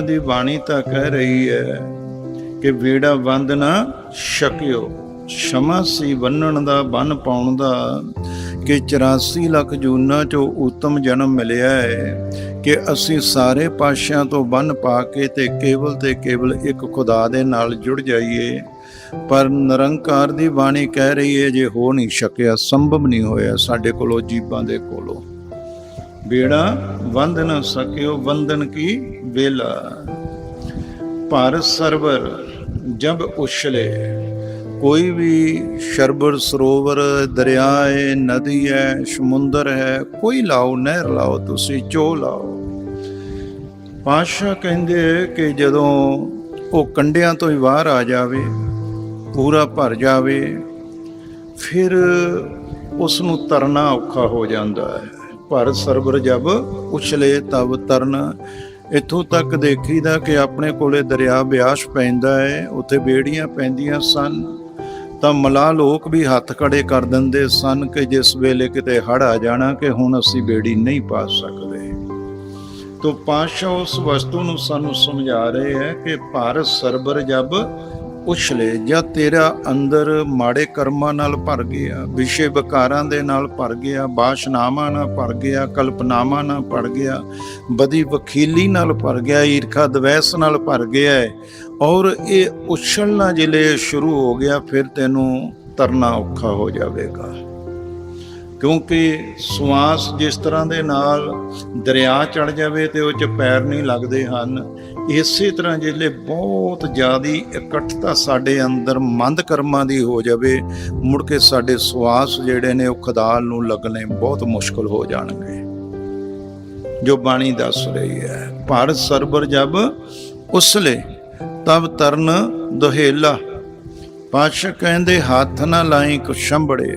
ਦੀ ਬਾਣੀ ਤਾਂ ਕਹਿ ਰਹੀ ਹੈ ਕਿ ਵੀੜਾ ਬੰਦ ਨਾ ਛਕਿਓ, ਸ਼ਮਾ ਸੀ ਬੰਨਣ ਦਾ, ਬੰਨ ਪਾਉਣ ਦਾ, ਕਿ 84 ਲੱਖ ਜੂਨਾਂ ਚੋਂ ਉਤਮ ਜਨਮ ਮਿਲਿਆ ਹੈ, ਕਿ ਅਸੀਂ ਸਾਰੇ ਪਾਸ਼ਿਆਂ ਤੋਂ ਬੰਨ ਪਾ ਕੇ ਤੇ ਕੇਵਲ ਤੇ ਕੇਵਲ ਇੱਕ ਖੁਦਾ ਦੇ ਨਾਲ ਜੁੜ ਜਾਈਏ। ਪਰ ਨਿਰੰਕਾਰ ਦੀ ਬਾਣੀ ਕਹਿ ਰਹੀ ਹੈ, ਜੇ ਹੋ ਨਹੀਂ ਸਕਿਆ, ਸੰਭਵ ਨਹੀਂ ਹੋਇਆ ਸਾਡੇ ਕੋਲੋਂ, ਜੀਬਾਂ ਦੇ ਕੋਲੋਂ। ਬੇੜਾ ਵੰਦ ਨ ਸਕਿਓ, ਵੰਦਨ ਕੀ ਵੇਲਾ। ਭਰ ਸਰਵਰ ਜਬ ਉਛਲੇ, ਕੋਈ ਵੀ ਸ਼ਰਬਰ ਸਰੋਵਰ ਦਰਿਆ ਹੈ ਨਦੀ ਹੈ, ਸਮੁੰਦਰ ਹੈ, ਕੋਈ ਲਾਓ, ਨਹਿਰ ਲਾਓ, ਤੁਸੀਂ ਚੋ ਲਾਓ। ਪਾਸ਼ਾ ਕਹਿੰਦੇ ਕਿ ਜਦੋਂ ਉਹ ਕੰਡਿਆਂ ਤੋਂ ਹੀ ਬਾਹਰ ਆ ਜਾਵੇ, ਪੂਰਾ ਭਰ ਜਾਵੇ, ਫਿਰ ਉਸ ਨੂੰ ਤਰਨਾ ਔਖਾ ਹੋ ਜਾਂਦਾ ਹੈ। ਭਰ ਸਰਬਰ ਜਬ ਉਛਲੇ ਤਬ ਤਰਨ। ਇਥੋਂ ਤੱਕ ਦੇਖੀਦਾ ਕਿ ਆਪਣੇ ਕੋਲੇ ਦਰਿਆ ਬਿਆਸ ਪੈਂਦਾ ਹੈ, ਉੱਥੇ ਬੇੜੀਆਂ ਪੈਂਦੀਆਂ ਸਨ। ਤਾਂ ਮਲਾ ਲੋਕ ਵੀ ਹੱਥ ਖੜੇ ਕਰ ਦਿੰਦੇ ਸਨ ਕਿ ਜਿਸ ਵੇਲੇ ਕਿਤੇ ਹੜ ਆ ਜਾਣਾ ਕਿ ਹੁਣ ਅਸੀਂ ਬੇੜੀ ਨਹੀਂ ਪਾ ਸਕਦੇ। ਤੋ ਪਾਸ਼ਾ ਉਸ ਵਸਤੂ ਨੂੰ ਸਾਨੂੰ ਸਮਝਾ ਰਹੇ ਹੈ ਕਿ ਭਾਰਤ ਸਰਬਰ ਜਬ ਉਛਲੇ ਜਾਂ ਤੇਰਾ ਅੰਦਰ ਮਾੜੇ ਕਰਮਾਂ ਨਾਲ ਭਰ ਗਿਆ, ਵਿਸ਼ੇ ਵਿਕਾਰਾਂ ਦੇ ਨਾਲ ਭਰ ਗਿਆ, ਬਾਸ਼ਨਾਵਾਂ ਨਾਲ ਭਰ ਗਿਆ, ਕਲਪਨਾਵਾਂ ਨਾਲ ਭਰ ਗਿਆ, ਬਦੀ ਵਕੀਲੀ ਨਾਲ ਭਰ ਗਿਆ, ਈਰਖਾ ਦਵੈਸ ਨਾਲ ਭਰ ਗਿਆ ਹੈ ਔਰ ਇਹ ਉਛਲਣਾ ਜਿਲੇ ਸ਼ੁਰੂ ਹੋ ਗਿਆ, ਫਿਰ ਤੈਨੂੰ ਤਰਨਾ ਔਖਾ ਹੋ ਜਾਵੇਗਾ। ਕਿਉਂਕਿ ਸਵਾਸ ਜਿਸ ਤਰ੍ਹਾਂ ਦੇ ਨਾਲ ਦਰਿਆ ਚੜ ਜਾਵੇ ਤੇ ਉਹ ਚ ਪੈਰ ਨਹੀਂ ਲੱਗਦੇ ਹਨ, ਇਸੇ ਤਰ੍ਹਾਂ ਜਿਹੜੇ ਬਹੁਤ ਜ਼ਿਆਦੀ ਇਕੱਠਤਾ ਸਾਡੇ ਅੰਦਰ ਮੰਦ ਕਰਮਾਂ ਦੀ ਹੋ ਜਾਵੇ, ਮੁੜ ਕੇ ਸਾਡੇ ਸਵਾਸ ਜਿਹੜੇ ਨੇ ਉਹ ਖਦਾਲ ਨੂੰ ਲੱਗਣੇ ਬਹੁਤ ਮੁਸ਼ਕਲ ਹੋ ਜਾਣਗੇ। ਜੋ ਬਾਣੀ ਦੱਸ ਰਹੀ ਹੈ ਭਾਰਤ ਸਰਬਰ ਜਬ ਉਸਲੇ ਤਬ ਤਰਨ ਦੁਹੇਲਾ। ਪਾਸ਼ਾ ਕਹਿੰਦੇ, ਹੱਥ ਨਾ ਲਾਈ ਕੁਸ਼ੰਬੜੇ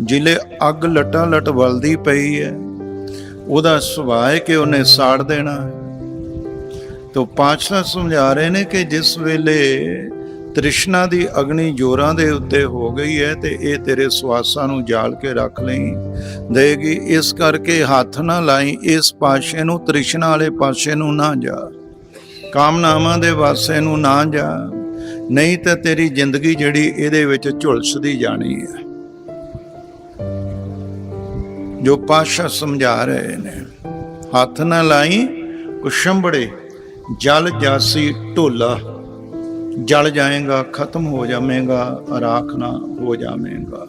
ਜਿਲੇ ਅੱਗ ਲਟਾ ਲਟ ਵਲਦੀ ਪਈ ਹੈ ਉਹਦਾ ਸੁਭਾਅ ਹੈ ਕਿ ਉਹਨੇ ਸਾੜ ਦੇਣਾ ਹੈ ਤੋ ਪਾਤਸ਼ਾਹ ਸਮਝਾ ਰਹੇ ਨੇ ਕਿ ਜਿਸ ਵੇਲੇ ਤ੍ਰਿਸ਼ਨਾ ਦੀ ਅਗਨੀ ਜੋਰਾਂ ਦੇ ਉੱਤੇ ਹੋ ਗਈ ਹੈ ਤੇ ਇਹ ਤੇਰੇ ਸਵਾਸਾਂ ਨੂੰ ਜਾਲ ਕੇ ਰੱਖ ਲਈ। ਦੇਗੀ ਇਸ ਕਰਕੇ ਹੱਥ ਨਾ ਲਾਈ, ਇਸ ਪਾਸ਼ੇ ਨੂੰ, ਤ੍ਰਿਸ਼ਨਾ ਵਾਲੇ ਪਾਸੇ ਨੂੰ ਨਾ ਜਾ। ਕਾਮਨਾਵਾਂ ਦੇ ਵਾਸੇ ਨੂੰ ਨਾ ਜਾ। ਨਹੀਂ ਤਾਂ ਤੇਰੀ ਜ਼ਿੰਦਗੀ ਜਿਹੜੀ ਇਹਦੇ ਵਿੱਚ ਝੁਲਸਦੀ ਜਾਣੀ ਹੈ ਜੋ ਪਾਸ਼ਾ ਸਮਝਾ ਰਹੇ ਨੇ। ਹੱਥ ਨਾ ਲਾਈ ਕੁਸ਼ੰਬੜੇ ਜਲ ਜਾਸੀ ਢੋਲਾ। ਜਲ ਜਾਏਗਾ, ਖਤਮ ਹੋ ਜਾਵੇਗਾ, ਰਾਖ ਨਾ ਹੋ ਜਾਵੇਗਾ।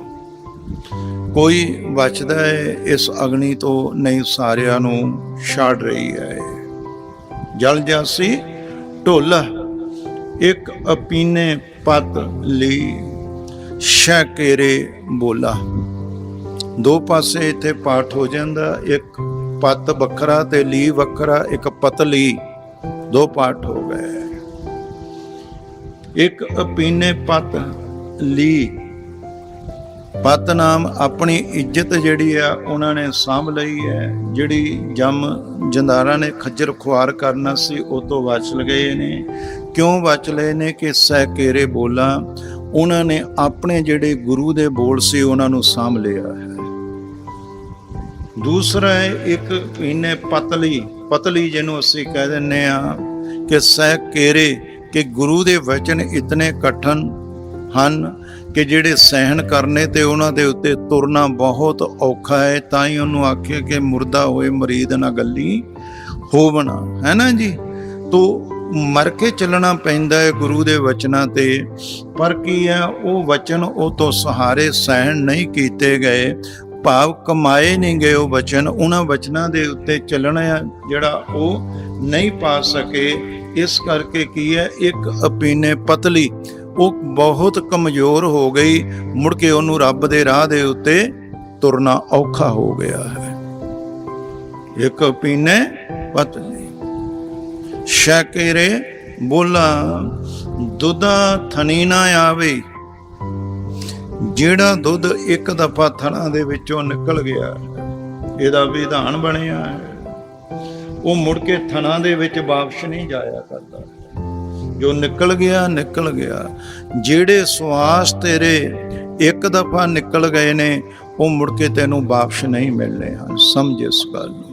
ਕੋਈ ਬਚਦਾ ਹੈ ਇਸ ਅਗਨੀ ਤੋਂ ਨਹੀਂ ਸਾਰਿਆਂ ਨੂੰ ਛੱਡ ਰਹੀ ਹੈ। ਜਲ ਜਾਸੀ ਢੋਲਾ, ਇੱਕ ਅਪੀਨੇ ਪਤ ਲਈ ਸ਼ਕੇਰੇ ਬੋਲਾ। ਦੋ ਪਾਸੇ ਇੱਥੇ ਪਾਠ ਹੋ ਜਾਂਦਾ, ਇੱਕ ਪਤ ਵੱਖਰਾ ਤੇ ਲੀ ਵੱਖਰਾ, ਇੱਕ ਪਤਲੀ, ਦੋ ਪਾਠ ਹੋ ਗਏ। ਇੱਕ ਅਪੀਨੇ ਪਤ ਲੀ ਪਤ ਨਾਮ ਆਪਣੀ ਇੱਜ਼ਤ ਜਿਹੜੀ ਆ ਉਹਨਾਂ ਨੇ ਸਾਂਭ ਲਈ ਹੈ, ਜਿਹੜੀ ਜਮ ਜੰਦਾਰਾਂ ਨੇ ਖੱਜਰ ਖੁਆਰ ਕਰਨਾ ਸੀ, ਉਹ ਤੋਂ ਬਚ ਲਏ ਨੇ। ਕਿਉਂ ਬਚ ਲਏ ਨੇ ਕਿ ਸਹਿਕੇਰੇ ਬੋਲਾਂ, ਉਹਨਾਂ ਨੇ ਆਪਣੇ ਜਿਹੜੇ ਗੁਰੂ ਦੇ ਬੋਲ ਸੀ, ਉਹਨਾਂ ਨੂੰ ਸਾਂਭ ਲਿਆ ਹੈ। ਦੂਸਰਾ ਹੈ, ਇੱਕ ਇਹਨੇ ਪਤਲੀ ਪਤਲੀ ਜਿਹਨੂੰ ਅਸੀਂ ਕਹਿ ਦਿੰਨੇ ਆ ਕਿ ਸਹਿ ਕੇਰੇ, ਕਿ ਗੁਰੂ ਦੇ ਵਚਨ ਇਤਨੇ ਕਠਨ ਹਨ ਕਿ ਜਿਹੜੇ ਸਹਿਣ ਕਰਨੇ ਤੇ ਉਹਨਾਂ ਦੇ ਉੱਤੇ ਤੁਰਨਾ ਬਹੁਤ ਔਖਾ ਹੈ, ਤਾਂ ਹੀ ਉਹਨੂੰ ਆਖਿਆ ਕਿ ਮੁਰਦਾ ਹੋਏ ਮਰੀਦ ਨਾ ਗੱਲੀ ਹੋਵਣਾ। ਹੈ ਨਾ ਜੀ? ਤੋ ਮਰ ਕੇ ਚੱਲਣਾ ਪੈਂਦਾ ਹੈ ਗੁਰੂ ਦੇ ਵਚਨਾਂ ਤੇ, ਪਰ ਕੀ ਹੈ, ਉਹ ਵਚਨ ਉਹ ਤੋਂ ਸਹਾਰੇ ਸਹਿਣ ਨਹੀਂ ਕੀਤੇ ਗਏ। ਭਾਵ ਕਮਾਏ ਨਹੀਂ ਗਏ ਉਹ ਵਚਨ ਉਹਨਾਂ ਬਚਨਾਂ ਦੇ ਉੱਤੇ ਚੱਲਣਾ ਜਿਹੜਾ ਉਹ ਨਹੀਂ ਪਾ ਸਕੇ। ਇਸ ਕਰਕੇ ਕੀ ਹੈ, ਇੱਕ ਅਪੀਨੇ ਪਤਲੀ, ਉਹ ਬਹੁਤ ਕਮਜ਼ੋਰ ਹੋ ਗਈ, ਮੁੜ ਕੇ ਉਹਨੂੰ ਰੱਬ ਦੇ ਰਾਹ ਦੇ ਉੱਤੇ ਤੁਰਨਾ ਔਖਾ ਹੋ ਗਿਆ ਹੈ। ਇੱਕ ਅਪੀਨੇ ਪਤਲੀ, ਸ਼ਕਰੇ ਬੋਲਾ, ਦੁੱਧਾ ਥਣੀ ਨਾ ਆਵੇ ਜਿਹੜਾ ਦੁੱਧ ਇੱਕ ਦਫਾ ਥਣਾ ਦੇ ਵਿੱਚੋਂ ਨਿਕਲ ਗਿਆ, ਇਹਦਾ ਵਿਧਾਨ ਬਣਿਆ ਹੈ। ਉਹ ਮੁੜ ਕੇ ਥਣਾ ਦੇ ਵਿੱਚ ਵਾਪਸ ਨਹੀਂ ਜਾਇਆ ਕਰਦਾ। ਜੋ ਨਿਕਲ ਗਿਆ ਨਿਕਲ ਗਿਆ। ਜਿਹੜੇ ਸਵਾਸ ਤੇਰੇ ਇੱਕ ਦਫਾ ਨਿਕਲ ਗਏ ਨੇ, ਉਹ ਮੁੜ ਕੇ ਤੈਨੂੰ ਵਾਪਸ ਨਹੀਂ ਮਿਲਣੇ ਹਨ। ਸਮਝ ਇਸ ਗੱਲ ਨੂੰ।